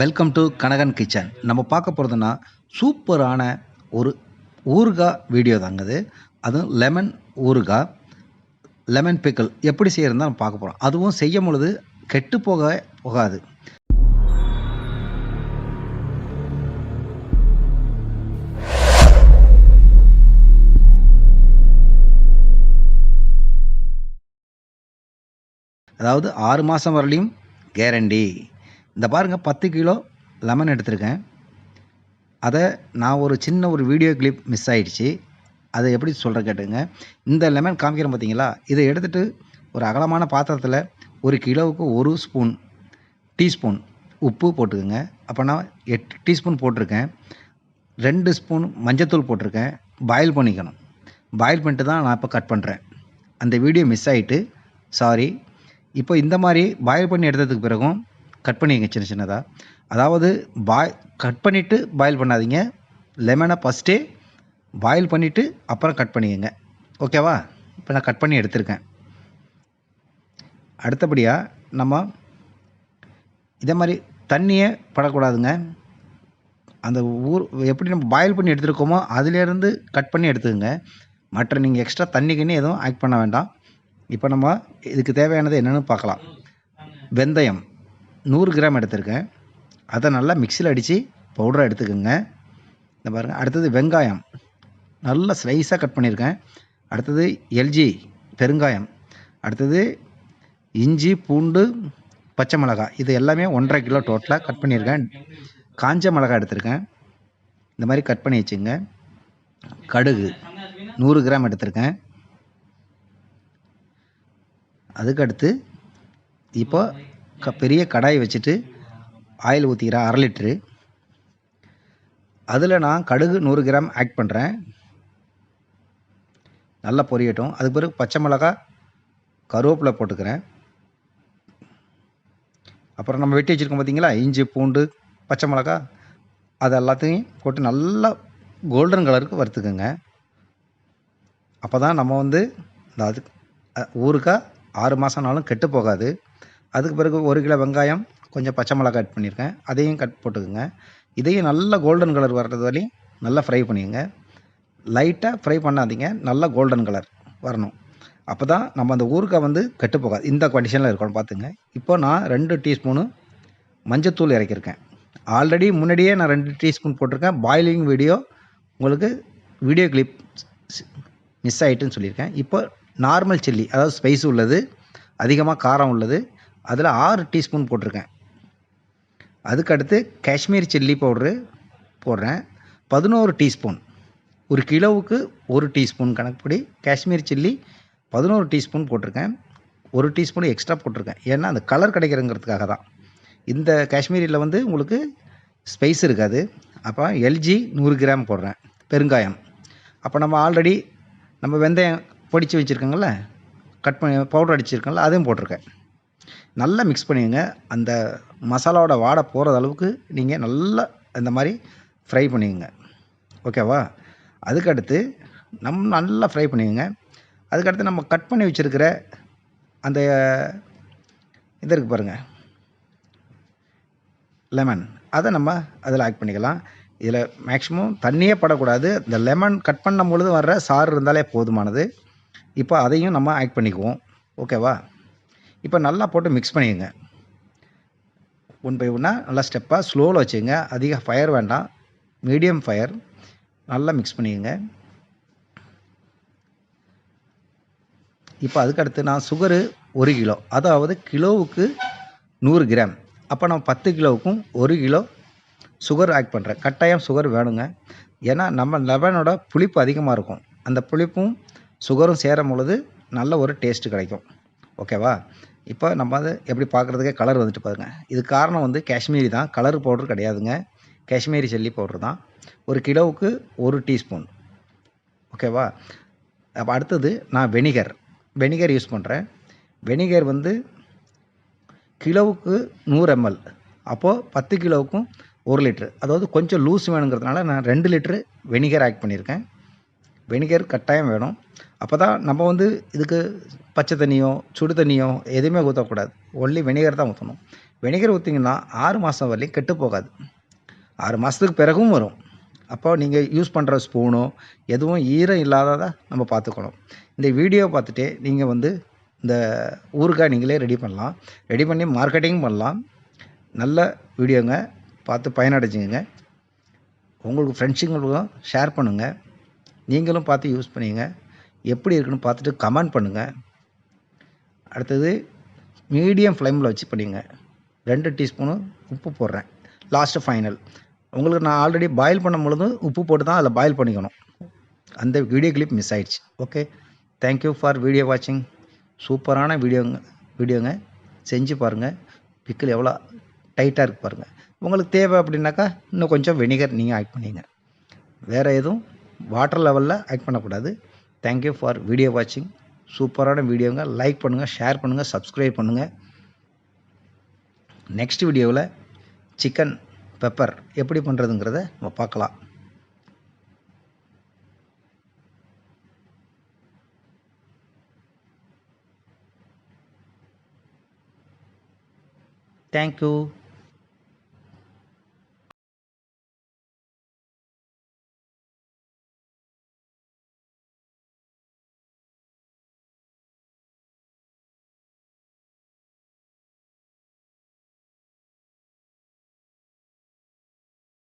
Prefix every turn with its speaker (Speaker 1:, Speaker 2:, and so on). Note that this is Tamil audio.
Speaker 1: வெல்கம் டு கனகன் கிச்சன் நம்ம பார்க்க போகிறதுனா சூப்பரான ஒரு ஊறுகாய் வீடியோ தாங்க அது. அதுவும் லெமன் ஊறுகாய் லெமன் பிக்கல் எப்படி செய்கிறதுனா நம்ம பார்க்க போகிறோம் அதுவும் செய்யும் பொழுது கெட்டு போக போகாது. அதாவது ஆறு மாதம் வரலையும் கேரண்டி இந்த பாருங்கள் பத்து கிலோ லெமன் எடுத்திருக்கேன். அதை நான் ஒரு சின்ன ஒரு வீடியோ கிளிப் மிஸ் ஆகிடுச்சு அதை எப்படி சொல்கிற கேட்டுங்க இந்த லெமன் காமிக்கிறேன் பார்த்தீங்களா இதை எடுத்துகிட்டு ஒரு அகலமான பாத்திரத்தில் ஒரு கிலோவுக்கு ஒரு ஸ்பூன் டீஸ்பூன் உப்பு போட்டுக்கோங்க. அப்போ நான் எட்டு டீஸ்பூன் போட்டிருக்கேன். ரெண்டு ஸ்பூன் மஞ்சத்தூள் போட்டிருக்கேன். பாயில் பண்ணிக்கணும். பாயில் பண்ணிட்டு தான் நான் இப்போ கட் பண்ணுறேன் அந்த வீடியோ மிஸ் ஆகிட்டு சாரி இப்போ இந்த மாதிரி பாயில் பண்ணி எடுத்ததுக்கு பிறகும் கட் பண்ணிக்கங்க சின்ன சின்னதாக அதாவது பாய் கட் பண்ணிவிட்டு பாயில் பண்ணாதீங்க. லெமனை ஃபஸ்ட்டே பாயில் பண்ணிவிட்டு அப்புறம் கட் பண்ணிக்கங்க. ஓகேவா இப்போ நான் கட் பண்ணி எடுத்திருக்கேன். அடுத்தபடியாக நம்ம இதே மாதிரி தண்ணியே படக்கூடாதுங்க. அந்த ஊர் எப்படி நம்ம பாயில் பண்ணி எடுத்துருக்கோமோ அதிலேருந்து கட் பண்ணி எடுத்துக்கோங்க. மற்ற நீங்கள் எக்ஸ்ட்ரா தண்ணி எதுவும் ஆட் பண்ண வேண்டாம். இப்போ நம்ம இதுக்கு தேவையானது என்னென்னு பார்க்கலாம். வெந்தயம். நூறு கிராம் எடுத்திருக்கேன். அதை நல்லா மிக்சியில் அடித்து பவுடராக எடுத்துக்கோங்க. இந்த பாருங்கள் அடுத்தது வெங்காயம். நல்லா ஸ்லைஸாக கட் பண்ணியிருக்கேன் அடுத்தது எல்ஜி பெருங்காயம். அடுத்தது இஞ்சி பூண்டு பச்சை மிளகாய். இது எல்லாமே ஒன்றரை கிலோ டோட்டலாக கட் பண்ணியிருக்கேன் காஞ்ச மிளகாய் எடுத்திருக்கேன். இந்த மாதிரி கட் பண்ணி வச்சுங்க. கடுகு நூறு கிராம் எடுத்திருக்கேன். அதுக்கடுத்து இப்போ க பெரிய கடாய் வச்சுட்டு ஆயில் ஊற்றிக்கிறேன் அரை லிட்ரு. அதில் நான் கடுகு நூறு கிராம் ஆட் பண்ணுறேன் நல்லா பொரியட்டும். அதுக்கு பிறகு பச்சை மிளகா கருவேப்பிலை போட்டுக்கிறேன். அப்புறம் நம்ம வெட்டி வச்சுருக்கோம் பார்த்தீங்களா இஞ்சி பூண்டு பச்சை மிளகா அது எல்லாத்தையும் போட்டு நல்லா கோல்டன் கலருக்கு வறுத்துக்குங்க. அப்போ தான் நம்ம வந்து இந்த அது ஊருக்கா ஆறு மாதம்னாலும் கெட்டு போகாது. அதுக்கு பிறகு ஒரு கிலோ வெங்காயம் கொஞ்சம் பச்சை மிளகா கட் பண்ணியிருக்கேன். அதையும் கட் போட்டுக்கோங்க. இதையும் நல்லா கோல்டன் கலர் வர்றது வரையும் நல்லா ஃப்ரை பண்ணிக்கோங்க. லைட்டாக ஃப்ரை பண்ணாதீங்க. நல்லா கோல்டன் கலர் வரணும். அப்போ தான் நம்ம அந்த ஊறுகாய் வந்து கெட்டு போகாது. இந்த கண்டிஷனில் இருக்கணும் பார்த்துங்க இப்போ நான் ரெண்டு டீஸ்பூனு மஞ்சத்தூள் இறக்கியிருக்கேன். ஆல்ரெடி முன்னாடியே நான் ரெண்டு டீஸ்பூன் போட்டிருக்கேன். பாயிலிங் வீடியோ உங்களுக்கு வீடியோ கிளிப் மிஸ் ஆகிட்டுன்னு சொல்லியிருக்கேன். இப்போ நார்மல் சில்லி அதாவது ஸ்பைஸ் உள்ளது அதிகமாக காரம் உள்ளது அதில் ஆறு டீஸ்பூன் போட்டிருக்கேன். அதுக்கடுத்து காஷ்மீர் சில்லி பவுட்ரு போடுறேன். பதினோரு டீஸ்பூன். ஒரு கிலோவுக்கு ஒரு டீஸ்பூன் கணக்குப்படி காஷ்மீர் சில்லி பதினோரு டீஸ்பூன் போட்டிருக்கேன். ஒரு டீஸ்பூன் எக்ஸ்ட்ரா போட்டிருக்கேன். ஏன்னா அந்த கலர் கிடைக்கிறங்கிறதுக்காக தான். இந்த காஷ்மீரியில் வந்து உங்களுக்கு ஸ்பைஸ் இருக்காது. அப்போ எல்ஜி நூறு கிராம் போடுறேன். பெருங்காயம். அப்போ நம்ம ஆல்ரெடி நம்ம வெந்தயம் பொடிச்சு வச்சுருக்கோங்கள கட் பண்ணி பவுடர் அடிச்சிருக்கோம்ல அதையும் போட்டிருக்கேன். நல்லா மிக்ஸ் பண்ணிக்கோங்க. அந்த மசாலாவோட வாடை போகிற அளவுக்கு நீங்கள் நல்லா இந்த மாதிரி ஃப்ரை பண்ணிக்கோங்க. ஓகேவா அதுக்கடுத்து நம்ம நல்லா ஃப்ரை பண்ணிக்கோங்க. அதுக்கடுத்து நம்ம கட் பண்ணி வச்சுருக்கிற அந்த இது இருக்குது பாருங்கள் லெமன் அதை நம்ம அதில் ஆட் பண்ணிக்கலாம். இதில் மேக்ஸிமம் தண்ணியே படக்கூடாது. இந்த லெமன் கட் பண்ணும் பொழுது வர்ற சாறு இருந்தாலே போதுமானது. இப்போ அதையும் நம்ம ஆட் பண்ணிக்குவோம். ஓகேவா இப்போ நல்லா போட்டு மிக்ஸ் பண்ணிக்கோங்க ஒன் பை ஒன்னாக நல்லா ஸ்டெப்பாக ஸ்லோவில் வச்சுங்க அதிக ஃபயர் வேண்டாம். மீடியம் ஃபயர் நல்லா மிக்ஸ் பண்ணிடுங்க. இப்போ அதுக்கடுத்து நான் சுகரு ஒரு கிலோ. அதாவது கிலோவுக்கு நூறு கிராம். அப்போ நான் பத்து கிலோவுக்கும் ஒரு கிலோ சுகர் ஆட் பண்ணுறேன் கட்டாயம் சுகர் வேணுங்க. ஏன்னா நம்ம லெமனோட புளிப்பு அதிகமாக இருக்கும். அந்த புளிப்பும் சுகரும் சேரும் பொழுது நல்ல ஒரு டேஸ்ட்டு கிடைக்கும். ஓகேவா இப்போ நம்ம அதை எப்படி பார்க்குறதுக்கே கலர் வந்துட்டு பாருங்கள் இது காரணம் வந்து காஷ்மீரி தான். கலர் பவுடர் கிடையாதுங்க. காஷ்மீரி சில்லி பவுடர் தான். ஒரு கிலோவுக்கு ஒரு டீஸ்பூன் ஓகேவா அப்போ அடுத்தது நான் வெனிகர் வெனிகர் யூஸ் பண்ணுறேன் வெனிகர் வந்து கிலோவுக்கு நூறு எம்எல் அப்போது பத்து கிலோவுக்கும் ஒரு லிட்ரு அதாவது கொஞ்சம் லூஸ் வேணுங்கிறதுனால நான் ரெண்டு லிட்ரு வெனிகர் ஆட் பண்ணியிருக்கேன். வெனிகர் கட்டாயம் வேணும். அப்போ தான் நம்ம வந்து இதுக்கு பச்சை தண்ணியோ சுடு தண்ணியோ எதுவுமே ஊற்றக்கூடாது ஒன்லி வினிகர் தான் ஊற்றணும் வினிகர் ஊற்றிங்கன்னா ஆறு மாதம் வரலையும் கெட்டு போகாது. ஆறு மாதத்துக்கு பிறகும் வரும். அப்போ நீங்கள் யூஸ் பண்ணுற ஸ்பூனோ எதுவும் ஈரம் இல்லாததாக நம்ம பார்த்துக்கணும். இந்த வீடியோ பார்த்துட்டு நீங்கள் வந்து இந்த ஊறுகாய் நீங்களே ரெடி பண்ணலாம். ரெடி பண்ணி மார்க்கெட்டிங் பண்ணலாம். நல்ல வீடியோங்க பார்த்து பயனடைஞ்சுங்க உங்களுக்கு ஃப்ரெண்ட்ஸுங்களுக்கும் ஷேர் பண்ணுங்கள் நீங்களும் பார்த்து யூஸ் பண்ணிங்க எப்படி இருக்குன்னு பார்த்துட்டு கமெண்ட் பண்ணுங்கள் அடுத்தது மீடியம் ஃப்ளேமில் வச்சு பண்ணிங்க. ரெண்டு டீஸ்பூனு உப்பு போடுறேன். லாஸ்ட்டு ஃபைனல் உங்களுக்கு நான் ஆல்ரெடி பாயில் பண்ணும் பொழுது உப்பு போட்டு தான் அதில் பாயில் பண்ணிக்கணும். அந்த வீடியோ கிளிப் மிஸ் ஆயிடுச்சு. Okay thank you for video வாட்சிங் சூப்பரான வீடியோங்க வீடியோங்க செஞ்சு பாருங்கள் பிக்கில் எவ்வளோ டைட்டாக இருக்கு பாருங்கள் உங்களுக்கு தேவை அப்படின்னாக்கா இன்னும் கொஞ்சம் வெனிகர் நீங்கள் ஆட் பண்ணிங்க. வேறு எதுவும் வாட்டர் லெவலில் ஆட் பண்ணக்கூடாது. தேங்க்யூ ஃபார் வீடியோ வாட்சிங் சூப்பரான வீடியோங்க. லைக் பண்ணுங்கள் ஷேர் பண்ணுங்கள் சப்ஸ்கிரைப் பண்ணுங்கள் நெக்ஸ்ட் வீடியோவில் சிக்கன் பெப்பர் எப்படி பண்ணுறதுங்கிறத நம்ம பார்க்கலாம். தேங்க்யூ